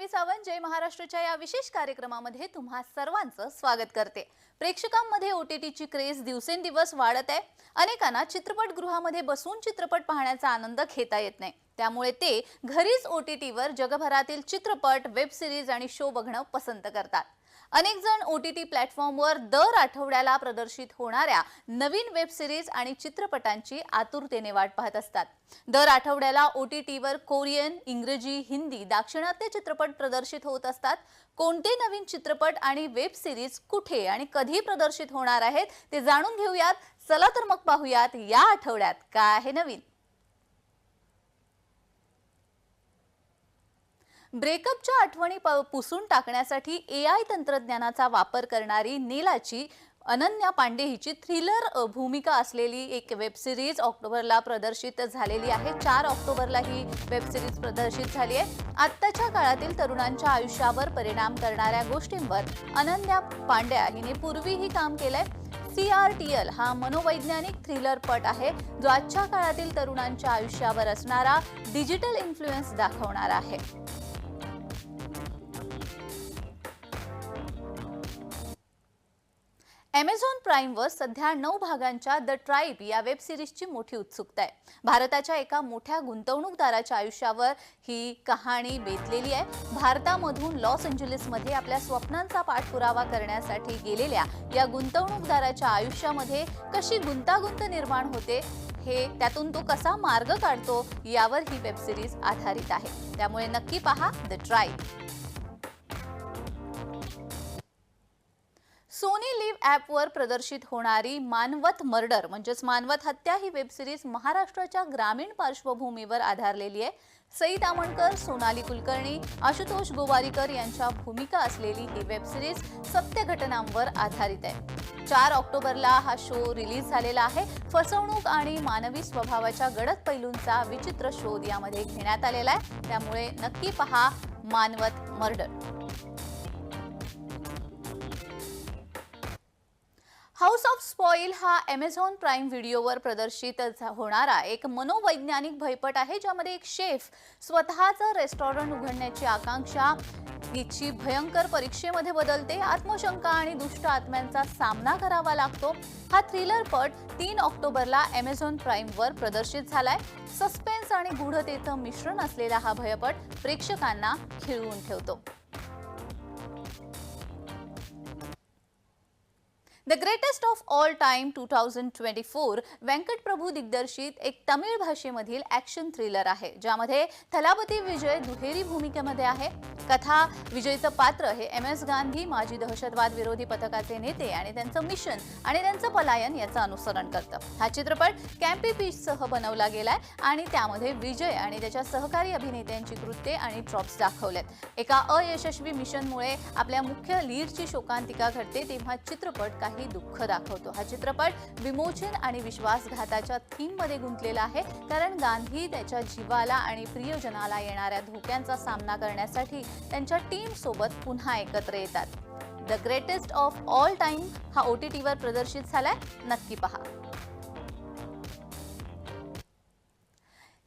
तन्वी सावंत जय महाराष्ट्राच्या या विशेष कार्यक्रमामध्ये तुम्हा सर्वांचं स्वागत करते. प्रेक्षकांमध्ये ओ टी टीची क्रेज दिवसेंदिवस वाढत आहे. अनेकांना चित्रपटगृहामध्ये बसून चित्रपट पाहण्याचा आनंद घेता येत नाही. त्यामुळे ते घरीच ओ टी टीवर जगभरातील चित्रपट वेब सिरीज आणि शो बघणं पसंत करतात. अनेक जण ओ टी टी प्लॅटफॉर्मवर दर आठवड्याला प्रदर्शित होणाऱ्या नवीन वेब सिरीज आणि चित्रपटांची आतुरतेने वाट पाहत असतात. दर आठवड्याला ओ टी टीवर कोरियन इंग्रजी हिंदी दाक्षिणात्य चित्रपट प्रदर्शित होत असतात. कोणते नवीन चित्रपट आणि वेब सिरीज कुठे आणि कधी प्रदर्शित होणार आहेत ते जाणून घेऊयात. चला तर मग पाहूयात या आठवड्यात काय आहे नवीन. ब्रेकअपच्या आठवणी प- पुसून टाकण्यासाठी ए आय तंत्रज्ञानाचा वापर करणारी नीलाची अनन्या पांडे हिची थ्रिलर भूमिका असलेली एक वेब सिरीज ऑक्टोबरला प्रदर्शित झालेली आहे. चार ऑक्टोबरला ही वेब सिरीज प्रदर्शित झाली आहे. आत्ताच्या काळातील तरुणांच्या आयुष्यावर परिणाम करणाऱ्या गोष्टींवर अनन्या पांड्या हिने पूर्वीही काम केलंय. सी आर टी एल हा मनोवैज्ञानिक थ्रिलर पट आहे जो आजच्या काळातील तरुणांच्या आयुष्यावर असणारा डिजिटल इन्फ्लुएन्स दाखवणार आहे. ॲमेझॉन प्राईमवर सध्या नऊ भागांच्या द ट्राईब या वेब सिरीजची मोठी उत्सुकता आहे. भारताच्या एका मोठ्या गुंतवणूकदाराच्या आयुष्यावर ही कहाणी बेतलेली आहे. भारतामधून लॉस एंजलिसमध्ये आपल्या स्वप्नांचा पाठपुरावा करण्यासाठी गेलेल्या या गुंतवणूकदाराच्या आयुष्यामध्ये कशी गुंतागुंत निर्माण होते हे त्यातून तो कसा मार्ग काढतो यावर ही वेब सिरीज आधारित आहे. त्यामुळे नक्की पहा द ट्राईब ॲपवर प्रदर्शित होणारी मानवत मर्डर म्हणजेच मानवत हत्या ही वेब सिरीज महाराष्ट्राच्या ग्रामीण पार्श्वभूमीवर आधारलेली आहे. सई तामणकर सोनाली कुलकर्णी आशुतोष गोवारीकर यांच्या भूमिका असलेली ही वेब सिरीज सत्य घटनांवर आधारित आहे. चार ऑक्टोबरला हा शो रिलीज झालेला आहे. फसवणूक आणि मानवी स्वभावाच्या गडद पैलूंचा विचित्र शोध यामध्ये घेण्यात आलेला आहे. त्यामुळे नक्की पहा Manvat murder. House of spoil हा ॲमेझॉन प्राईम व्हिडिओवर प्रदर्शित होणारा एक मनोवैज्ञानिक भयपट आहे ज्यामध्ये एक शेफ स्वतःचं रेस्टॉरंट उघडण्याची आकांक्षा हिची भयंकर परीक्षेमध्ये बदलते आत्मशंका आणि दुष्ट आत्म्यांचा सामना करावा लागतो. हा थ्रिलर पट तीन ऑक्टोबरला ॲमेझॉन प्राईमवर प्रदर्शित झालाय. सस्पेन्स आणि गूढतेचं मिश्रण असलेला हा भयपट प्रेक्षकांना खिळवून ठेवतो. The greatest of all time two thousand twenty four Venkat Prabhu दिग्दर्शित एक तमिळ भाषेमधील ॲक्शन थ्रिलर आहे ज्यामध्ये थलापती विजय दुहेरी भूमिकेमध्ये आहे. कथा विजयचं पात्र हे एम एस गांधी माजी दहशतवाद विरोधी पथकाचे नेते आणि त्यांचं मिशन आणि त्यांचं पलायन याचं अनुसरण करतं. हा चित्रपट कॅम्पी पीचसह बनवला गेलाय आणि त्यामध्ये विजय आणि त्याच्या सहकारी अभिनेत्यांची कृत्ये आणि ट्रॉप्स दाखवलेत. एका अयशस्वी मिशनमुळे आपल्या मुख्य लीडची शोकांतिका घडते तेव्हा चित्रपट काही दुःख दाखवतो. हा चित्रपट विमोचन आणि विश्वासघाताच्या थीममध्ये गुंतलेला आहे. कारण गांधी त्याच्या जीवाला आणि प्रियजनाला येणाऱ्या धोक्यांचा सामना करण्यासाठी त्यांच्या टीमसोबत पुन्हा एकत्र येतात. The greatest of all time हा ओ टी टीवर प्रदर्शित झालाय. नक्की पहा.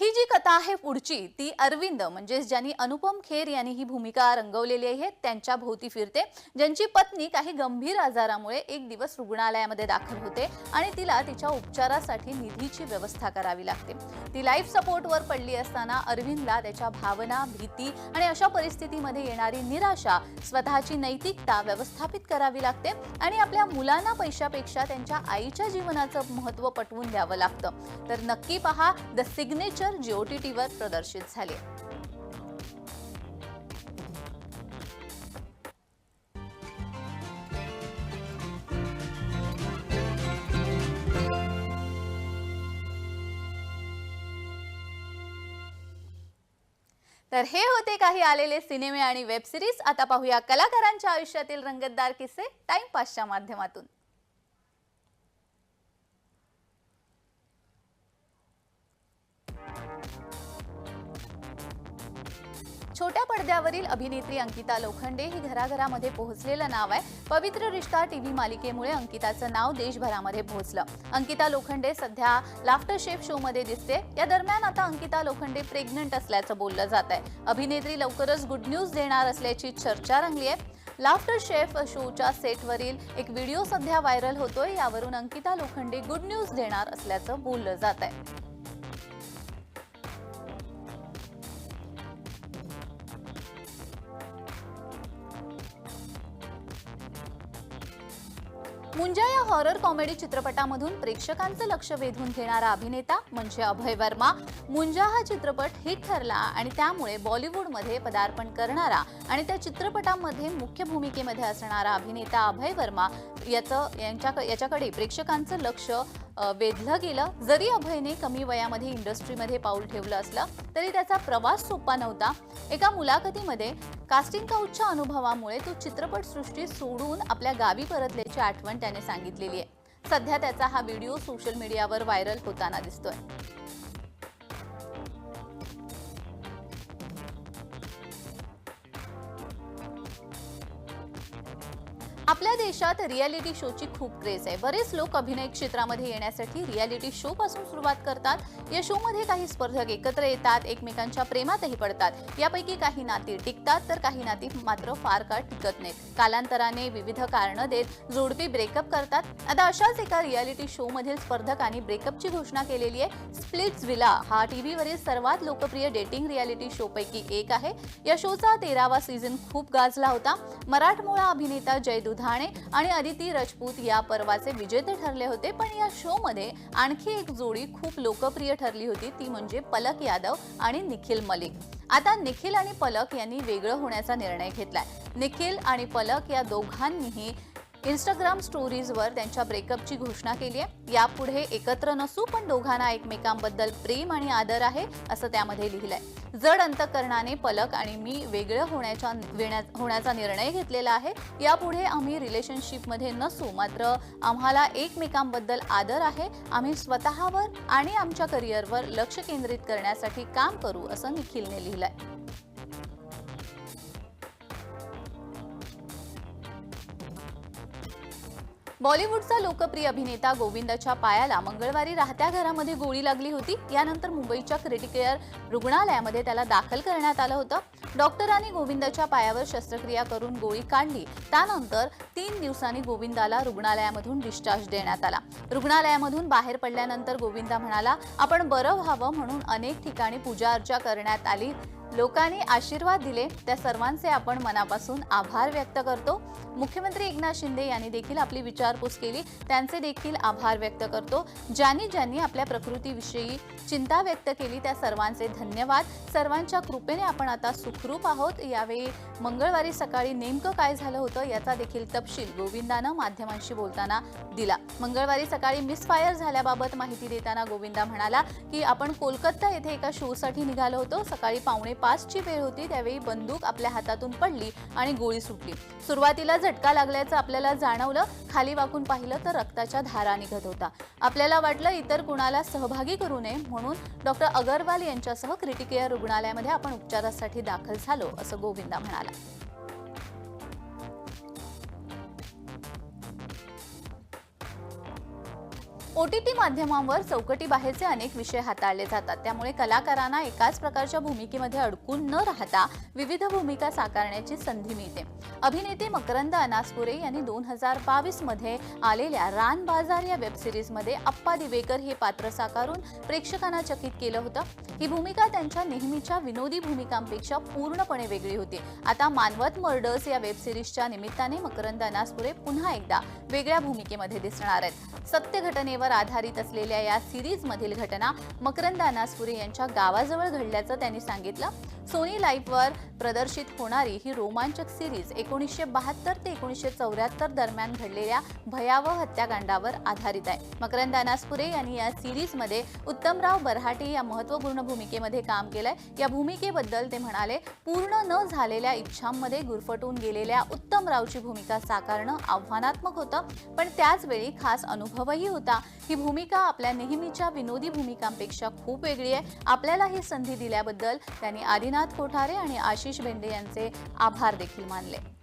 ही जी कथा आहे पुढची ती अरविंद म्हणजेच ज्यांनी अनुपम खेर यांनी ही भूमिका रंगवलेली आहे त्यांच्या भोवती फिरते ज्यांची पत्नी काही गंभीर आजारामुळे एक दिवस रुग्णालयामध्ये दाखल होते आणि तिला तिच्या उपचारासाठी निधीची व्यवस्था करावी लागते. ती लाईफ सपोर्टवर पडली असताना अरविंदला त्याच्या भावना भीती आणि अशा परिस्थितीमध्ये येणारी निराशा स्वतःची नैतिकता व्यवस्थापित करावी लागते आणि आपल्या मुलांना पैशापेक्षा त्यांच्या आईच्या जीवनाचं महत्त्व पटवून द्यावं लागतं. तर नक्की पहा the signature G O T प्रदर्शित झाले. तर हे होते काही आलेले सिनेमे आणि वेब सिरीज. आता पाहूया कलाकारांच्या आयुष्यातील रंगतदार किस्से टाइमपासच्या माध्यमातून. छोट्या पडद्यावरील अभिनेत्री अंकिता लोखंडे ही घराघरामध्ये पोहोचलेलं नाव आहे. पवित्र रिश्ता टीव्ही मालिकेमुळे अंकिताचं नाव देशभरामध्ये पोहोचलं. अंकिता लोखंडे सध्या लाफ्टर शेफ शो मध्ये दिसते. या दरम्यान आता अंकिता लोखंडे प्रेग्नंट असल्याचं बोललं जात आहे. अभिनेत्री लवकरच गुड न्यूज देणार असल्याची चर्चा रंगली आहे. लाफ्टर शेफ शोच्या सेटवरील एक व्हिडिओ सध्या व्हायरल होतोय. यावरून अंकिता लोखंडे गुड न्यूज देणार असल्याचं बोललं जात आहे. मुंजा या हॉरर कॉमेडी चित्रपटामधून प्रेक्षकांचं लक्ष वेधून घेणारा अभिनेता म्हणजे अभय वर्मा. मुंजा हा चित्रपट हिट ठरला आणि त्यामुळे बॉलिवूडमध्ये पदार्पण करणारा आणि त्या चित्रपटामध्ये मुख्य भूमिकेमध्ये असणारा अभिनेता अभय वर्मा याचं यांच्या याच्याकडे प्रेक्षकांचं लक्ष वेधलं गेलं. जरी अभयने कमी वयामध्ये इंडस्ट्रीमध्ये पाऊल ठेवलं असलं तरी त्याचा प्रवास सोपा नव्हता. एका मुलाखतीमध्ये कास्टिंग काउटच्या अनुभवामुळे तो चित्रपटसृष्टी सोडून आपल्या गावी परतल्याची आठवण त्याने सांगितलेली आहे. सध्या त्याचा हा व्हिडिओ सोशल मीडियावर व्हायरल होताना दिसतोय. आपल्या देशात रियालिटी शोची खूप क्रेज आहे. बरेच लोक अभिनय क्षेत्रामध्ये येण्यासाठी रियालिटी शो पासून सुरुवात करतात. या शोमध्ये काही स्पर्धक एकत्र येतात एकमेकांच्या प्रेमातही पडतात. यापैकी काही नाती टिकतात तर काही नाती मात्र फार काळ टिकत नाहीत. कालांतराने विविध कारणं देत जोडपी ब्रेकअप करतात. आता अशाच एका रियालिटी शो मधील स्पर्धकांनी ब्रेकअपची घोषणा केलेली आहे. स्प्लिट्स विला हा टीव्हीवरील सर्वात लोकप्रिय डेटिंग रियालिटी शो पैकी एक आहे. या शोचा तेरावा सीझन खूप गाजला होता. मराठमोळा अभिनेता जयदूत दुधाणे आणि अदिती राजपूत या पर्वाचे विजेते ठरले होते पण या शो मध्ये आणखी एक जोडी खूप लोकप्रिय ठरली होती ती म्हणजे पलक यादव आणि निखिल मलिक. आता निखिल आणि पलक यांनी वेगळं होण्याचा निर्णय घेतलाय. निखिल आणि पलक या दोघांनीही इंस्टाग्राम स्टोरीजवर त्यांच्या ब्रेकअपची घोषणा केली आहे. यापुढे एकत्र नसू पण दोघांना एकमेकांबद्दल प्रेम आणि आदर आहे असं त्यामध्ये लिहिलंय. जड अंतकरणाने पलक आणि मी वेगळं होण्याच्या वेण्या- होण्याचा निर्णय घेतलेला आहे. यापुढे आम्ही रिलेशनशिपमध्ये नसू मात्र आम्हाला एकमेकांबद्दल आदर आहे. आम्ही स्वतःवर आणि आमच्या करिअरवर लक्ष केंद्रित करण्यासाठी काम करू असं निखिलने लिहिलंय. बॉलिवूडचा लोकप्रिय अभिनेता गोविंदाच्या पायाला मंगळवारी राहत्या घरामध्ये गोळी लागली होती. यानंतर मुंबईच्या क्रिटिकेअर रुग्णालयामध्ये त्याला दाखल करण्यात आलं होतं. डॉक्टरांनी गोविंदाच्या पायावर शस्त्रक्रिया करून गोळी काढली. त्यानंतर तीन दिवसांनी गोविंदाला रुग्णालयामधून डिस्चार्ज देण्यात आला. रुग्णालयामधून बाहेर पडल्यानंतर गोविंदा म्हणाला आपण बरं व्हावं म्हणून अनेक ठिकाणी पूजा अर्चा करण्यात आली. लोकांनी आशीर्वाद दिले. त्या सर्वांचे आपण मनापासून आभार व्यक्त करतो. मुख्यमंत्री एकनाथ शिंदे यांनी देखील आपली विचारपूस केली. त्यांचे देखील आभार व्यक्त करतो. ज्यांनी ज्यांनी आपल्या प्रकृतीविषयी चिंता व्यक्त केली त्या सर्वांचे धन्यवाद. सर्वांच्या कृपेने आपण आता सुखरूप आहोत. यावेळी मंगळवारी सकाळी नेमकं काय झालं होतं याचा देखील तपशील गोविंदानं माध्यमांशी बोलताना दिला. मंगळवारी सकाळी मिसफायर झाल्याबाबत माहिती देताना गोविंदा म्हणाला की आपण कोलकाता येथे एका शोसाठी निघालो होतो. सकाळी पावणे पाचची वेळ होती त्यावेळी बंदूक आपल्या हातातून पडली आणि गोळी सुटली. सुरुवातीला झटका लागल्याचं आपल्याला जाणवलं खाली वाकून पाहिलं तर रक्ताच्या धारा निघत होता. आपल्याला वाटलं इतर कुणाला सहभागी करू नये म्हणून डॉक्टर अगरवाल यांच्यासह क्रिटिकेअर रुग्णालयामध्ये आपण उपचारासाठी दाखल झालो असं गोविंदा म्हणाला. ओटीटी माध्यमांवर चौकटी बाहेरचे अनेक विषय हाताळले जातात. त्यामुळे कलाकारांना एकाच प्रकारच्या भूमिकेमध्ये अडकून न राहता विविध भूमिका साकारण्याची संधी मिळते. अभिनेते मकरंद अनासपुरे यांनी दोन हजार बावीसमध्ये आलेल्या रान बाजार या वेब सिरीजमध्ये अप्पा दिवेकर हे पात्र साकारून प्रेक्षकांना चकित केलं होतं. ही भूमिका त्यांच्या नेहमीच्या विनोदी भूमिकांपेक्षा पूर्णपणे वेगळी होती. आता मानवत मर्डर्स या वेबसिरीजच्या निमित्ताने मकरंद अनासपुरे पुन्हा एकदा वेगळ्या भूमिकेमध्ये दिसणार आहेत. सत्य घटनेवर आधारित असलेल्या या सिरीज मधील घटना मकरंद अनासपुरे यांच्या गावाजवळ घडल्याचं त्यांनी सांगितलं. सोनी लाईव्हवर प्रदर्शित होणारी ही रोमांचक सिरीज एकोणीसशे बहात्तर ते एकोणीसशे चौऱ्याहत्तर दरम्यान घडलेल्या भयावह हत्याकांडावर आधारित आहे. मकरंद अनासपुरे यांनी या सिरीजमध्ये उत्तमराव बरहाटे या महत्त्वपूर्ण भूमिकेमध्ये काम केलंय. या भूमिकेबद्दल ते म्हणाले पूर्ण न झालेल्या इच्छांमध्ये गुरफटून गेलेल्या उत्तमरावची भूमिका साकारणं आव्हानात्मक होतं पण त्याचवेळी खास अनुभवही होता. ही भूमिका आपल्या नेहमीच्या विनोदी भूमिकांपेक्षा खूप वेगळी आहे. आपल्याला ही संधी दिल्याबद्दल त्यांनी आदिनाथ कोठारे आणि आशिष बेंडे यांचे आभार देखील मानले.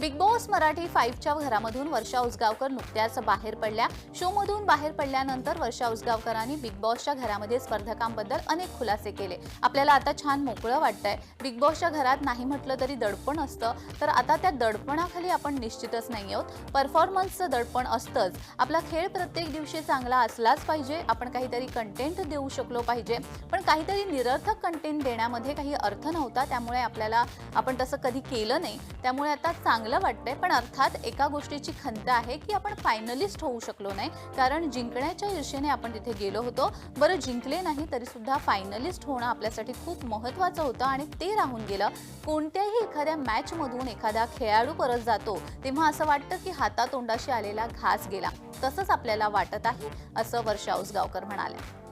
बिग बॉस मराठी फाईव्हच्या घरामधून वर्षा उसगावकर नुकत्याच बाहेर पडल्या. शोमधून बाहेर पडल्यानंतर वर्षा उसगावकरांनी बिग बॉसच्या घरामध्ये स्पर्धकांबद्दल अनेक खुलासे केले. आपल्याला आता छान मोकळं वाटतंय. बिग बॉसच्या घरात नाही म्हटलं तरी दडपण असतं. तर आता त्या दडपणाखाली आपण निश्चितच नाही आहोत. परफॉर्मन्सचं दडपण असतंच. आपला खेळ प्रत्येक दिवशी चांगला असलाच पाहिजे. आपण काहीतरी कंटेंट देऊ शकलो पाहिजे. पण काहीतरी निरर्थक कंटेंट देण्यामध्ये काही अर्थ नव्हता. त्यामुळे आपल्याला आपण तसं कधी केलं नाही. त्यामुळे आता चांगलं चांगलं वाटतंय पण अर्थात एका गोष्टीची खंत आहे की आपण फायनलिस्ट होऊ शकलो नाही. कारण जिंकण्याच्या ईर्षेने आपण तिथे गेलो होतो. बरं जिंकले नाही तरी सुद्धा फायनलिस्ट होणं आपल्यासाठी खूप महत्त्वाचं होतं आणि ते राहून गेलं. कोणत्याही एखाद्या मॅचमधून एखादा खेळाडू परत जातो तेव्हा असं वाटतं की हातातोंडाशी आलेला घास गेला. तसंच आपल्याला वाटत आहे असं वर्षा उसगावकर म्हणाल्या.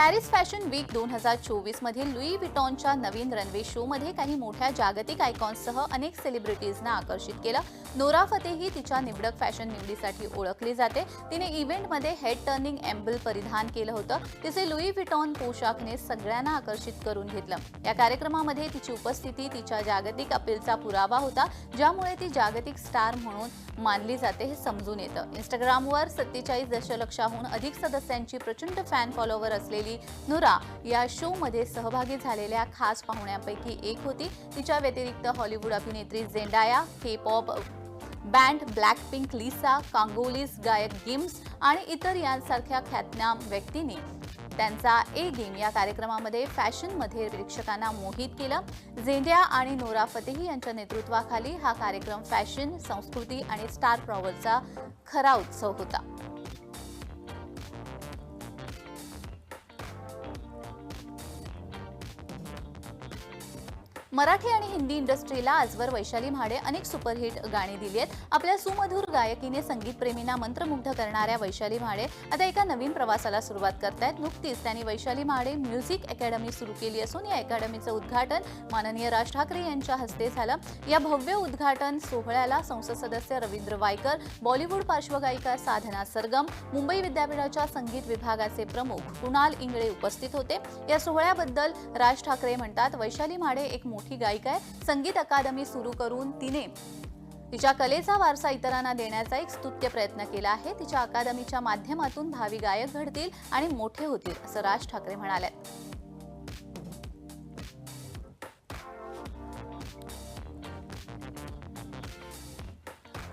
पॅरिस फॅशन वीक दोन हजार चोवीस लुई विटॉनच्या नवीन रनवे शोमध्ये काही मोठ्या जागतिक आयकॉन्ससह अनेक सेलिब्रिटीजना आकर्षित केलं. नोरा फतेही तिच्या निवडक फॅशन निवडीसाठी ओळखली जाते. तिने इव्हेंटमध्ये हेड टर्निंग एम्बल परिधान केलं होतं. तिचे लुई विटॉन पोशाखने सगळ्यांना आकर्षित करून घेतलं. या कार्यक्रमामध्ये तिची उपस्थिती तिच्या जागतिक अपीलचा पुरावा होता ज्यामुळे ती जागतिक स्टार म्हणून मानली जाते हे समजून येतं. इंस्टाग्रामवर सत्तेचाळीस दशलक्षाहून अधिक सदस्यांची प्रचंड फॅन फॉलोवर असलेली नुरा या शोमध्ये सहभागी झालेल्या खास पाहुण्यांपैकी एक होती. तिच्या व्यतिरिक्त हॉलिवूड अभिनेत्री Zendaya K pop band black pink Lisa Congolese गायक गिम्स आणि इतर यांसारख्या ख्यातनाम व्यक्तींनी त्यांचा ए गेम या कार्यक्रमामध्ये फॅशनमध्ये प्रेक्षकांना मोहित केलं. झेंड्या आणि नोरा फतेही यांच्या नेतृत्वाखाली हा कार्यक्रम फॅशन संस्कृती आणि स्टार प्रॉवरचा खरा उत्सव होता. मराठी आणि हिंदी इंडस्ट्रीला आजवर वैशाली म्हाडे अनेक सुपरहिट गाणी दिली आहेत. आपल्या सुमधुर गायकीने संगीतप्रेमींना मंत्रमुग्ध करणाऱ्या वैशाली म्हाडे आता एका नवीन प्रवासाला सुरुवात करतायत. नुकतीच त्यांनी वैशाली म्हाडे म्युझिक अकॅडमी सुरू केली असून या अकॅडमीचं उद्घाटन माननीय राज ठाकरे यांच्या हस्ते झालं. या भव्य उद्घाटन सोहळ्याला संसद सदस्य रवींद्र वायकर बॉलिवूड पार्श्वगायिका साधना सरगम मुंबई विद्यापीठाच्या संगीत विभागाचे प्रमुख कुणाल इंगळे उपस्थित होते. या सोहळ्याबद्दल राज ठाकरे म्हणतात वैशाली म्हाडे एक मोठी गायिका आहे. संगीत अकादमी सुरू करून तिने तिच्या कलेचा वारसा इतरांना देण्याचा एक स्तुत्य प्रयत्न केला आहे. तिच्या अकादमीच्या माध्यमातून भावी गायक घडतील आणि मोठे होतील असं राज ठाकरे म्हणाले.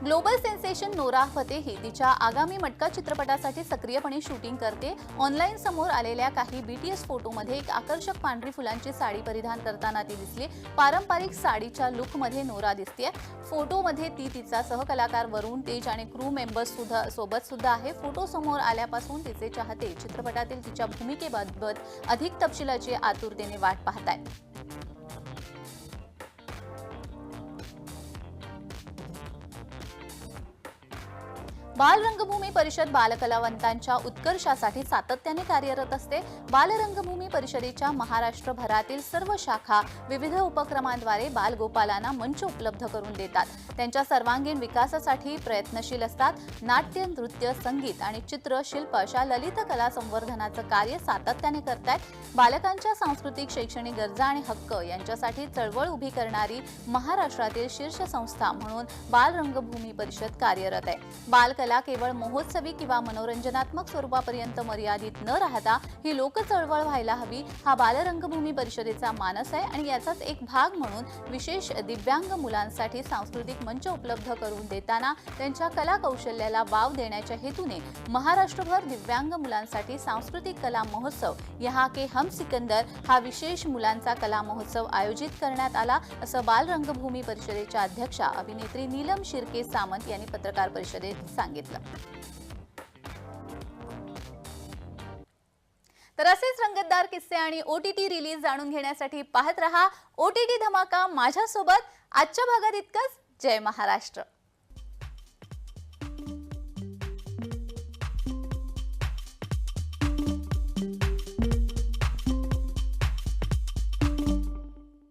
ग्लोबल सेन्सेशन नोरा फतेही तिच्या आगामी मटका चित्रपटासाठी सक्रियपणे शूटिंग करते. ऑनलाईन समोर आलेल्या काही बीटीएस फोटोमध्ये एक आकर्षक पांढरी फुलांची साडी परिधान करताना ती दिसली. पारंपरिक साडीच्या लुकमध्ये नोरा दिसते फोटोमध्ये ती तिचा सहकलाकार वरुण तेज आणि क्रू मेंबर्स सुद्धा सोबत सुद्धा आहे. फोटो समोर आल्यापासून तिचे चाहते चित्रपटातील तिच्या भूमिकेबाबत अधिक तपशिलाची आतुरतेने वाट पाहत आहेत बालरंगभूमी परिषद बालकलावंतांच्या उत्कर्षासाठी सातत्याने कार्यरत असते. बालरंगभूमी परिषदेच्या महाराष्ट्रभरातील सर्व शाखा विविध उपक्रमांद्वारे बालगोपालांना मंच उपलब्ध करून देतात. त्यांच्या सर्वांगीण विकासासाठी प्रयत्नशील असतात. नाट्य नृत्य संगीत आणि चित्र शिल्प अशा ललित कला संवर्धनाचं कार्य सातत्याने करतायत. बालकांच्या सांस्कृतिक शैक्षणिक गरजा आणि हक्क यांच्यासाठी चळवळ उभी करणारी महाराष्ट्रातील शीर्ष संस्था म्हणून बालरंगभूमी परिषद कार्यरत आहे. बालकला कला केवळ महोत्सवी किंवा मनोरंजनात्मक स्वरूपापर्यंत मर्यादित न राहता ही लोक चळवळ व्हायला हवी हा बालरंगभूमी परिषदेचा मानस आहे आणि याचाच एक भाग म्हणून विशेष दिव्यांग मुलांसाठी सांस्कृतिक मंच उपलब्ध करून देताना त्यांच्या कला कौशल्याला वाव देण्याच्या हेतूने महाराष्ट्रभर दिव्यांग मुलांसाठी सांस्कृतिक कला महोत्सव यहाँ के हम सिकंदर हा विशेष मुलांचा कला महोत्सव आयोजित करण्यात आला असं बालरंगभूमी परिषदेच्या अध्यक्षा अभिनेत्री नीलम शिर्के सामंत यांनी पत्रकार परिषदेत सांगितलं. तर असेच रंगतदार किस्से आणि ओ टी टी रिलीज जाणून घेण्यासाठी पाहत रहा. ओ टी टी धमाका माझ्यासोबत. आजच्या भागात इतकंच. जय महाराष्ट्र.